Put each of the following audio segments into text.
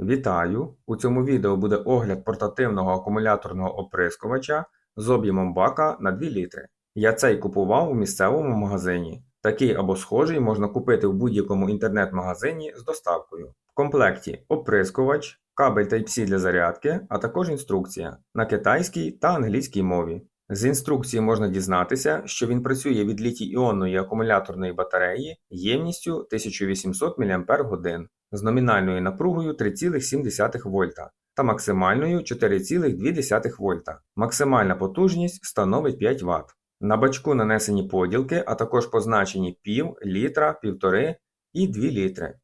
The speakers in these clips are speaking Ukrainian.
Вітаю! У цьому відео буде огляд портативного акумуляторного оприскувача з об'ємом бака на 2 літри. Я цей купував у місцевому магазині. Такий або схожий можна купити в будь-якому інтернет-магазині з доставкою. В комплекті оприскувач, кабель Type-C для зарядки, а також інструкція на китайській та англійській мові. З інструкції можна дізнатися, що він працює від літій-іонної акумуляторної батареї ємністю 1800 мАч з номінальною напругою 3,7 вольта та максимальною 4,2 вольта. Максимальна потужність становить 5 Вт. На бачку нанесені поділки, а також позначені пів, літра, півтори і 2 літри.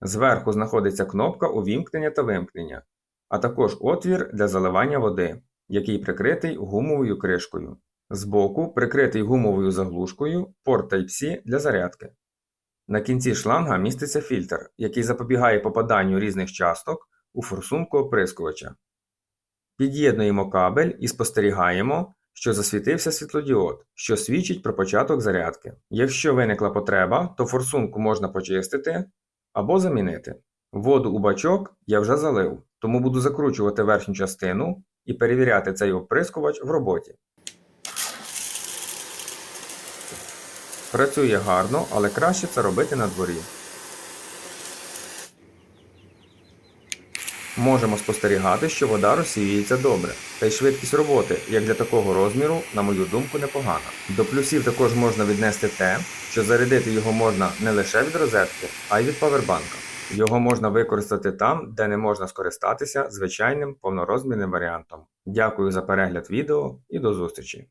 Зверху знаходиться кнопка увімкнення та вимкнення, а також отвір для заливання води, який прикритий гумовою кришкою. Збоку прикритий гумовою заглушкою порт Type-C для зарядки. На кінці шланга міститься фільтр, який запобігає попаданню різних часток у форсунку оприскувача. Під'єднуємо кабель і спостерігаємо, що засвітився світлодіод, що свідчить про початок зарядки. Якщо виникла потреба, то форсунку можна почистити або замінити. Воду у бачок я вже залив, тому буду закручувати верхню частину і перевіряти цей оприскувач в роботі. Працює гарно, але краще це робити на дворі. Можемо спостерігати, що вода розсіюється добре, та й швидкість роботи, як для такого розміру, на мою думку, непогана. До плюсів також можна віднести те, що зарядити його можна не лише від розетки, а й від павербанка. Його можна використати там, де не можна скористатися звичайним повнорозмірним варіантом. Дякую за перегляд відео і до зустрічі!